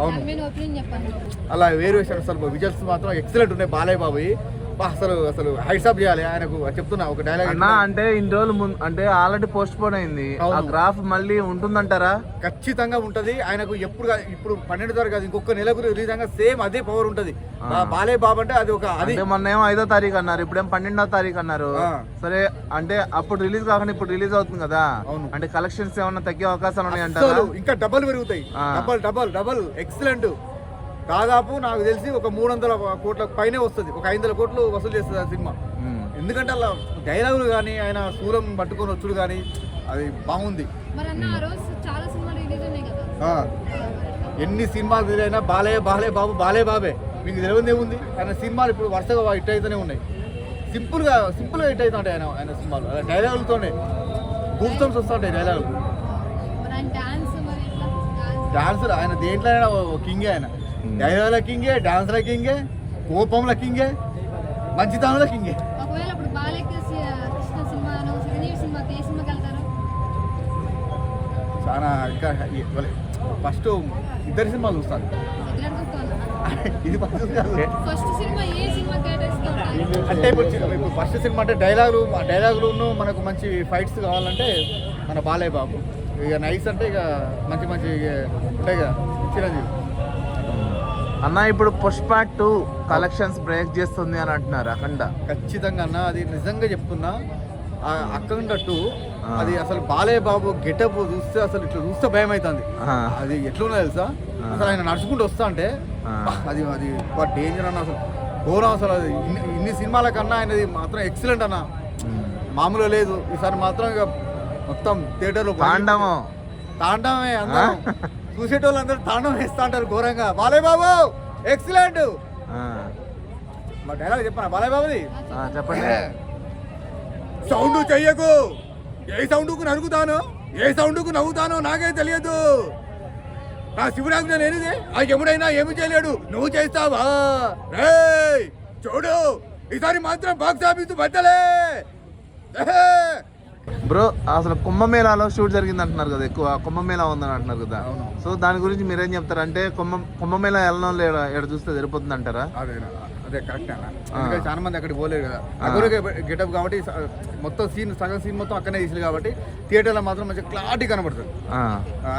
అవును. చెప్పండి. అలా వేరియేషన్ అసలు విజువల్స్ మాత్రం ఎక్సలెంట్ ఉన్నాయి. బాలయ్య బాబు. అసలు అసలు హైట్స్ అప్ చేయాలి ఆయనకు. చెప్తున్నా ఒక డైలాగ్ అన్నా అంటే ఇన్ని రోజులు ముందు అంటే ఆల్రెడీ పోస్ట్ పోన్ అయింది. ఆ. గ్రాఫ్ మళ్ళీ ఉంటుందంటారా? ఖచ్చితంగా ఉంటది. ఆయనకు ఎప్పుడు ఇప్పుడు పన్నెండు తారీఖు కాదు ఇంకొక నెలకు రిలీజ్ సేమ్ అదే పవర్ ఉంటది. బా- బాలయ్య బాబు అంటే అది ఒక అది అంటే మొన్న ఏమో ఐదో తారీఖు అన్నారు ఇప్పుడేం పన్నెండో తారీఖు అన్నారు. ఆ. సరే అంటే అప్పుడు రిలీజ్ కాకుండా ఇప్పుడు రిలీజ్ అవుతుంది కదా? అవును. అంటే కలెక్షన్స్ ఏమన్నా తగ్గే అవకాశాలు ఉన్నాయంటారా? అసలు ఇంకా డబల్ పెరుగుతాయి. ఆ. డబల్ డబల్ డబల్ ఎక్సలెంట్ దాదాపు నాకు తెలిసి ఒక మూడు వందల కోట్ల పైనే వస్తుంది. ఒక ఐదు వందల కోట్లు వసూలు చేస్తుంది ఆ సినిమా. ఎందుకంటే అలా డైలాగులు కానీ ఆయన శూలం పట్టుకొని వచ్చుడు కానీ అది బాగుంది. మరి అన్న ఆ రోజు చాలా సినిమాలు రిలీజ్ ఉన్నాయి కదా. ఆ. ఎన్ని సినిమాలు తిరిగినా బాలయ్య బాలయ్య బాబు బాలయ్య బాబే. మీకు తెలియదు ఏముంది ఆయన సినిమాలు ఇప్పుడు వరుసగా హిట్ అవుతూనే ఉన్నాయి. సింపుల్గా సింపుల్గా హిట్ అవుతుంటాయి ఆయన ఆయన సినిమాలు. అలా డైలాగులతోనే గూప్సమ్స్ వస్తుంటాయి డైలాగులు. డాన్సర్ ఆయన దేంట్లో అయినా కింగే ఆయన. డైలాగుల కింగే డాన్స్ల కింగే కోపంల కింగే మంచితనంలో కింగే. చాలా ఇంకా ఫస్ట్ ఇద్దరు సినిమాలు చూస్తాను. ఇది ఫస్ట్ కాదు. ఫస్ట్ సినిమా ఏ సినిమా కేటాయిస్తారు అంటే ఇప్పుడు ఇప్పుడు ఫస్ట్ సినిమా అంటే డైలాగులు డైలాగులు మనకు మంచి ఫైట్స్ కావాలంటే మన బాలయ్య బాబు. ఇక నైస్ అంటే ఇక మంచి మంచి ఉంటాయి కదా చిరంజీవి. అన్న ఇప్పుడు పుష్ప టూ కలెక్షన్స్ బ్రేక్ చేస్తుంది అని అంటున్నారు అఖండ. ఖచ్చితంగా అన్న అది నిజంగా చెప్తున్నా. అక్కడట్టు ఆ. అది అసలు బాలయ్య బాబు గెటప్ చూస్తే అసలు ఇట్లా చూస్తే భయం అవుతుంది. అది ఎట్లున్నా తెలుసా. అసలు ఆయన నడుచుకుంటూ వస్తా అంటే. అది అది డేంజర్ అన్న అసలు. ఘోరం అసలు అది. ఇన్ని సినిమాల కన్నా ఆయనది మాత్రం ఎక్సలెంట్ అన్న. ఉమ్. మామూలుగా లేదు. ఈసారి మాత్రం ఇక మొత్తం థియేటర్లో తాండవం. తాండవమే అందరం. చూసేటోళ్ళు అందరూ తాండవం వేస్తా అంటారు ఘోరంగా. బాలయ్య బాబు ఎక్సలెంట్. మా డైలాగ్ చెప్పనా? బాలయ్య బాబుది చెప్పండి. సౌండ్ చెయ్యకు. ఏ సౌండ్కు నరుకుతాను? ఏ సౌండ్కు నవ్వుతానో నాకే తెలియదు. నా శివరాజ్ఞ లేనిదే ఆ ఎముడైనా ఏమి చేయలేడు? నువ్వు చేస్తావా? రేయ్ చూడు. ఈసారి మాత్రం బాక్స్ ఆఫీస్ బద్దలే ఏహే! బ్రో అసలు కుంభమేళాలో షూట్ జరిగింది అంటున్నారు కదా ఎక్కువ. కుంభమేళా ఉందని అంటున్నారు కదా. అవును. సో దాని గురించి మీరేం చెప్తారు అంటే కుంభ కుంభమేళా వెళ్ళడం లేదా ఎక్కడ చూస్తే సరిపోతుంది అంటారా అదే అదే కరెక్ట్ అన్న. చాలా మంది అక్కడికి పోలేరు కదా. అక్కడ గెటప్ కాబట్టి మొత్తం సీన్ సగం సీన్ మొత్తం అక్కడనే తీసింది కాబట్టి థియేటర్లో మాత్రం మంచిగా క్లారిటీ కనబడుతుంది.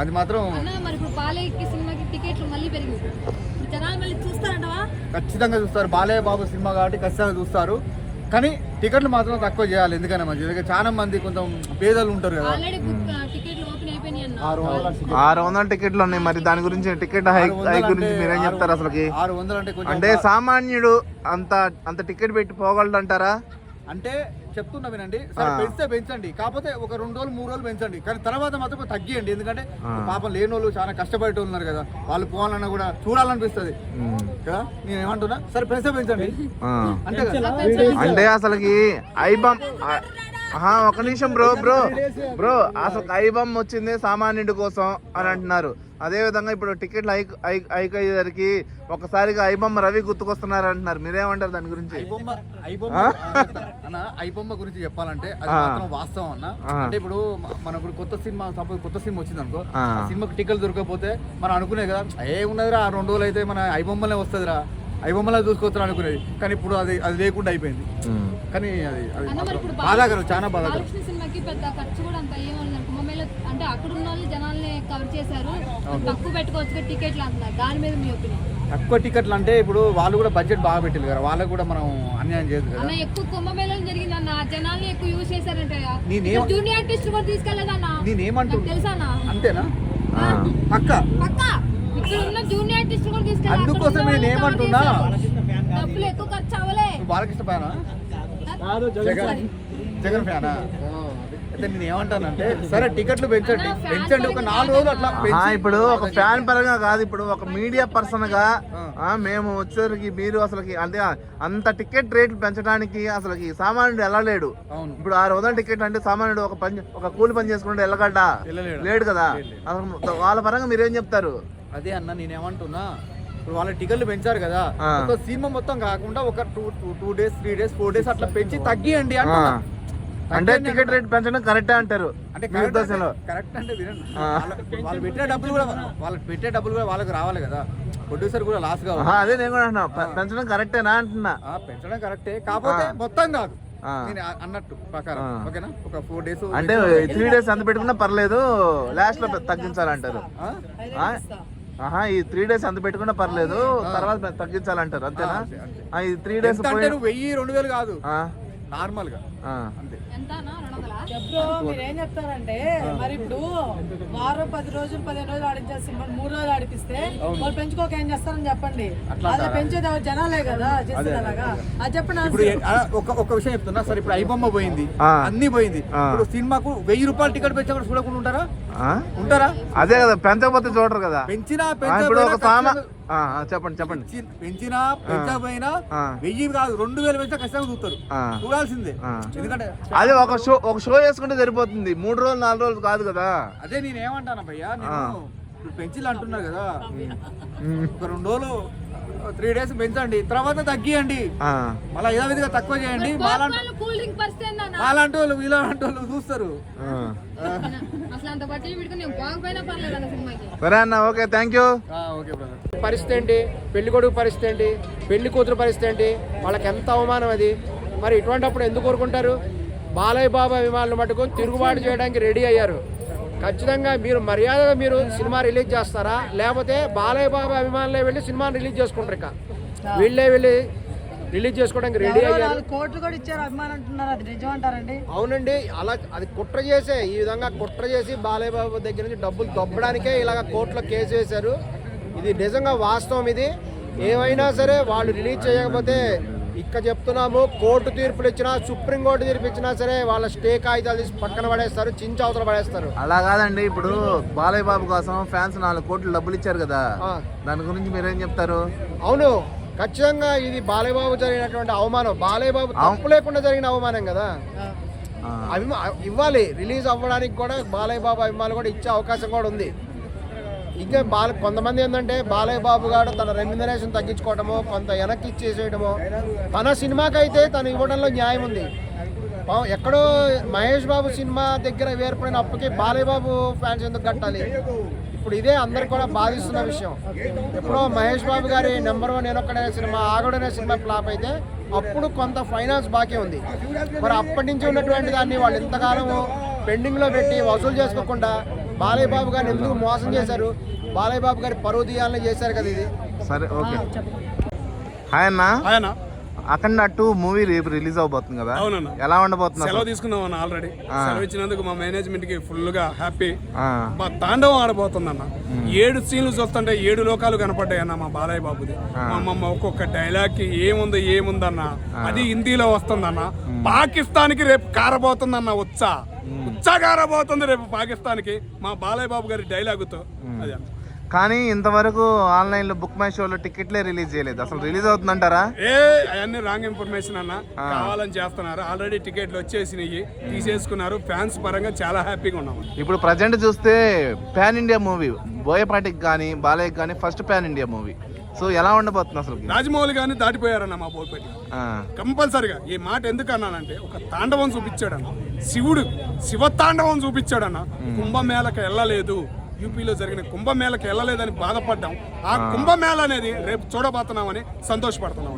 అది మాత్రం అన్న మరి ఇప్పుడు బాలయ్యకి సినిమాకి టికెట్లు మళ్ళీ పెరిగింది జనాలు మళ్ళీ చూస్తారంటవా? ఖచ్చితంగా చూస్తారు. బాలయ్య బాబు సినిమా కాబట్టి ఖచ్చితంగా చూస్తారు. కానీ టికెట్లు మాత్రం తక్కువ చేయాలి. ఎందుకన్నా మంచి చాలా మంది కొంచెం పేదలు ఉంటారు కదా. ఆల్రెడీ బుక్ టికెట్లు ఓపెన్ అయిపోయినాయి అన్న. ఆరు వందల ఆరు వందల టికెట్లు ఉన్నాయి. మరి దాని గురించి టికెట్ హైక్ హైక్ గురించి మీరేం చెప్తారు అసలుకి? ఆరు వందలు అంటే కొంచెం అంటే సామాన్యుడు అంత అంత టికెట్ పెట్టి పోగలడు అంటారా అంటే చెప్తున్నా వినండి. సరే. పెంచితే పెంచండి. కాకపోతే ఒక రెండు రోజులు మూడు రోజులు పెంచండి. కానీ తర్వాత మాత్రం తగ్గియండి. ఎందుకంటే. పాపం లేని వాళ్ళు చాలా కష్టపడే ఉన్నారు కదా. వాళ్ళు పోవాలన్నా కూడా చూడాలనిపిస్తుంది. కదా? నేను ఏమంటున్నా సరే పెంచితే పెంచండి. అంటే అసలుకి ఐబమ్ ఒక నిమిషం బ్రో బ్రో బ్రో అసలు ఐబమ్ వచ్చింది సామాన్యుడి కోసం అని అంటున్నారు. అదే విధంగా ఇప్పుడు టికెట్లు ఐక్ ఐక్ ఐక్ అయ్యేసరికి ఒకసారిగా ఐబమ్ రవి గుర్తుకొస్తున్నారు అంటున్నారు. మీరేమంటారు దాని గురించి? ఐబొమ్మ ఐబొమ్మ ఐబొమ్మ గురించి చెప్పాలంటే అది. మాత్రం వాస్తవం అన్న. అంటే ఇప్పుడు మన ఇప్పుడు కొత్త సినిమా సపోజ్ కొత్త సినిమా వచ్చింది అనుకో సినిమాకి టికెట్లు దొరకకపోతే మనం అనుకునే కదా ఏ ఉన్నదిరా ఆ రెండు రోజులు అయితే మన ఐబొమ్మలే వస్తుందిరా. ఐబొమ్మలా చూసుకోవచ్చు అనుకునేది. కానీ ఇప్పుడు అది అది లేకుండా అయిపోయింది. కానీ అది అది మాత్రం బాధాకరం చాలా బాధాకరం. సినిమాకి పెద్ద ఖర్చు కూడా అంత అంటే అక్కడ ఉన్న వాళ్ళు జనాల్ని కవర్ చేశారు. తక్కువ పెట్టుకోవచ్చు టికెట్లు అంటున్నారు. దాని మీద మీ ఒపీనియన్? తక్కువ టికెట్లు అంటే ఇప్పుడు వాళ్ళు కూడా బడ్జెట్ బాగా పెట్టారు కదా. వాళ్ళకి కూడా మనం అన్యాయం చేయదు కదా. అన్న ఎక్కువ కుంభమేళం జరిగింది అన్న. జనాల్ని ఎక్కువ యూజ్ చేశారంటే నేనేం- జూనియర్ ఆర్టిస్ట్ కూడా తీసుకెళ్ళదన్న. నేనేమంటున్నా తెలుసా అన్న. అంతేనా? ఆ. పక్క? పక్క. అందుకోసం నేను ఏమంటున్నా? బాలకృష్ణ ఫ్యానా? జగన్ జగన్. ఫ్యానా? అయితే నేను ఏమంటానంటే సరే టికెట్లు పెంచండి. పెంచండి ఒక నాలుగు రోజులు అట్లా ఇప్పుడు ఒక ఫ్యాన్ పరంగా కాదు ఇప్పుడు ఒక మీడియా పర్సన్గా ఆ, మేము వచ్చేసరికి మీరు అసలుకి అంటే అంత టికెట్ రేట్లు పెంచడానికి అసలుకి సామాన్యుడు ఎలా లేడు? అవును. ఇప్పుడు ఆరు వందల టికెట్ అంటే సామాన్యుడు ఒక పని ఒక కూలి పని చేసుకుంటే వెళ్ళగడ్డా వెళ్ళలేడు. లేడు కదా. అసలు వాళ్ళ పరంగా మీరేం చెప్తారు? అదే అన్న నేను ఏమంటున్నా ఇప్పుడు వాళ్ళ టికెట్లు పెంచారు కదా. ఒక సినిమా మొత్తం కాకుండా ఒక two two two days three days four days అట్లా పెంచి తగ్గియండి అంటున్నా. అంటే టికెట్ రేట్ పెంచడం కరెక్టే అంటారు. అంటే కరెక్ట్ అంటే వినండి. వాళ్ళ- పెట్టే డబ్బులు కూడా వాళ్ళకి పెట్టే డబ్బులు కూడా వాళ్ళకి రావాలి కదా. ప్రొడ్యూసర్ కూడా లాస్ కావాలి. అదే నేను కూడా అంటున్నా. పెంచడం కరెక్టేనా అంటున్నా. పెంచడం కరెక్టే. కాకపోతే మొత్తం కాదు. అన్నట్టు ప్రకారం. ఓకేనా? ఒక ఫోర్ డేస్ అంటే త్రీ డేస్. అంత పెట్టుకున్నా పర్లేదు. లాస్ట్లో తగ్గించాలంటారు? ఆహా ఈ త్రీ డేస్ అంత పెట్టుకున్నా పర్లేదు. తర్వాత తగ్గించాలంటారు అంతేనా? ఈ త్రీ డేస్ అంటే నువ్వు వెయ్యి రెండు వేలు కాదు. ఆ, నార్మల్గా ఆ. అంతే. మీరు ఏం చెప్తారంటే మరి ఇప్పుడు వారం పది రోజులు పదిహేను రోజులు ఆడించాల్సి మూడు రోజులు ఆడిపిస్తే వాళ్ళు పెంచుకోక ఏం చేస్తారని చెప్పండి. అదే పెంచేది జనాలే కదా చేసేది అలాగా? అది. చెప్పండి ఇప్పుడు ఒక ఒక విషయం చెప్తున్నా. సరే ఇప్పుడు ఐబొమ్మ పోయింది. అన్ని పోయింది. ఇప్పుడు సినిమాకు వెయ్యి రూపాయలు టికెట్ పెంచా కూడా చూడకుండా ఉంటారా? ఉంటారా? అదే కదా పెంచకపోతే చూడరు కదా. పెంచినా ఇప్పుడు ఒక సామా చెప్పండి చెప్పండి. పెంచి- పెంచినా పెంచకపోయినా. వెయ్యి కాదు రెండు వేలు పెంచినా ఖచ్చితంగా చూస్తారు. చూడాల్సిందే. ఎందుకంటే అదే ఒక షో ఒక షో వేసుకుంటే సరిపోతుంది. మూడు రోజులు నాలుగు రోజులు కాదు కదా. అదే నేను ఏమంటాను భయ్యా. నేను పెంచిలు అంటున్నారు కదా ఒక రెండు రోజులు త్రీ డేస్ పెంచండి. తర్వాత తగ్గియండి. ఆ, మళ్ళీ యథావిధిగా తక్కువ చేయండి. మాలాంటి వాళ్ళు వాళ్ళు చూస్తారు. సరే అన్న okay thank you okay brother పరిస్థితి ఏంటి? పెళ్ళి కొడుకు పరిస్థితి ఏంటి? పెళ్ళి కూతురు పరిస్థితి ఏంటి? వాళ్ళకి ఎంత అవమానం అది? మరి ఇటువంటిప్పుడు ఎందుకు కోరుకుంటారు? బాలయ్య బాబా అభిమానులు మటుకు తిరుగుబాటు చేయడానికి రెడీ అయ్యారు. ఖచ్చితంగా మీరు మర్యాదగా మీరు సినిమా రిలీజ్ చేస్తారా? లేకపోతే బాలయ్య బాబా అభిమానులే వెళ్ళి సినిమాని రిలీజ్ చేసుకుంటారు ఇక. వీళ్ళే వెళ్ళి రిలీజ్ చేసుకోవడానికి రెడీ అయ్యారు. నాలుగు కోట్లు కూడా ఇచ్చారు అభిమానం అంటున్నారు అది నిజం అంటారండి. అవునండి అలా అది కుట్ర చేసే ఈ విధంగా కుట్ర చేసి బాలయ్య బాబు దగ్గర నుంచి డబ్బులు దొబ్బడానికే ఇలాగ కోర్టులో కేసు వేశారు. ఇది నిజంగా వాస్తవం ఇది. ఏమైనా సరే వాళ్ళు రిలీజ్ చేయకపోతే ఇక్కడ చెప్తున్నాము కోర్టు తీర్పులు ఇచ్చినా సుప్రీంకోర్టు తీర్పు ఇచ్చినా సరే వాళ్ళ స్టే కాగితాలు తీసి పక్కన పడేస్తారు చించి అవతల పడేస్తారు. అలా కాదండి ఇప్పుడు బాలయ్య బాబు కోసం ఫ్యాన్స్ నాలుగు కోట్లు డబ్బులు ఇచ్చారు కదా. దాని గురించి మీరేం చెప్తారు? అవును ఖచ్చితంగా ఇది బాలయ్య బాబు జరిగినటువంటి అవమానం. బాలయ్య బాబు తప్పు లేకుండా జరిగిన అవమానం కదా. అభిమా ఇవ్వాలి రిలీజ్ అవ్వడానికి కూడా బాలయ్య బాబు అభిమానులు కూడా ఇచ్చే అవకాశం కూడా ఉంది. ఇంకా బాల కొంతమంది ఏంటంటే బాలయ్య బాబు గారు తన రెమ్యునరేషన్ తగ్గించుకోవటమో కొంత వెనక్కి ఇచ్చేసేయడమో తన సినిమాకైతే అయితే తను ఇవ్వడంలో న్యాయం ఉంది. పా- ఎక్కడో మహేష్ బాబు సినిమా దగ్గర ఏర్పడిన అప్పుకి బాలయ్య బాబు ఫ్యాన్స్ ఎందుకు కట్టాలి? ఇప్పుడు ఇదే అందరు కూడా బాధిస్తున్న విషయం. ఎప్పుడో మహేష్ బాబు గారి నెంబర్ వన్ నేనొక్కడనే సినిమా ఆగడనే సినిమా ఫ్లాప్ అయితే అప్పుడు కొంత ఫైనాన్స్ బాకీ ఉంది. మరి అప్పటి నుంచి ఉన్నటువంటి దాన్ని వాళ్ళు ఇంతకాలం పెండింగ్లో పెట్టి వసూలు చేసుకోకుండా బాలయ్య బాబు గారిని ఎందుకు మోసం చేశారు? బాలయ్య బాబు గారి పరువు తీయాలని చేశారు కదా ఇది. సరే ఓకే. హాయ్ అన్న. ఆయన అఖండ టూ మూవీ రేపు రిలీజ్ అవబోతుంది కదా? అవునన్న. ఎలా ఉండబోతుంది సెలవు? తీసుకున్నాం అన్న ఆల్రెడీ. సెలవు ఇచ్చినందుకు మా మేనేజ్మెంట్కి ఫుల్గా హ్యాపీ మా తాండవం ఆడబోతుందన్న. ఏడు సీన్లు చూస్తుంటే ఏడు లోకాలు కనపడ్డాయి అన్న మా బాలయ్య బాబుది మా అమ్మమ్మ ఒక్కొక్క డైలాగ్కి ఏముంది ఏముందన్న. అది హిందీలో వస్తుందన్న. పాకిస్తాన్కి రేపు కారబోతుందన్న ఉత్సా ఉత్సా కారబోతుంది రేపు పాకిస్తాన్కి మా బాలయ్య బాబు గారి డైలాగుతో. అది. అన్న. కానీ ఇంతవరకు ఆన్లైన్లో బుక్ మై షోలో టికెట్లే రిలీజ్ చేయలేదు. అసలు రిలీజ్ అవుతుందంటారా? ఏ అవన్నీ రాంగ్ ఇన్ఫర్మేషన్ అన్న. కావాలని చేస్తున్నారు. ఆల్రెడీ టికెట్లు వచ్చేసినాయి. తీసేసుకున్నారు. ఫ్యాన్స్ పరంగా చాలా హ్యాపీగా ఉన్నాం. ఇప్పుడు ప్రజెంట్ చూస్తే పాన్ ఇండియా మూవీ బోయపాటికి కానీ బాలయ్యకి కానీ first pan India movie. So ఎలా ఉండబోతుంది అసలు రాజమౌళి గారిని దాటిపోయారన్న మా బోల్పేట కంపల్సరిగా ఈ మాట ఎందుకు అన్నానంటే ఒక తాండవం చూపించాడన్న. శివుడు శివ తాండవం చూపించాడన్న. కుంభమేళకి వెళ్ళలేదు. యూపీలో జరిగిన కుంభమేళకి వెళ్ళలేదని బాధపడ్డాం. ఆ. కుంభమేళ అనేది రేపు చూడబోతున్నామని సంతోషపడుతున్నాం.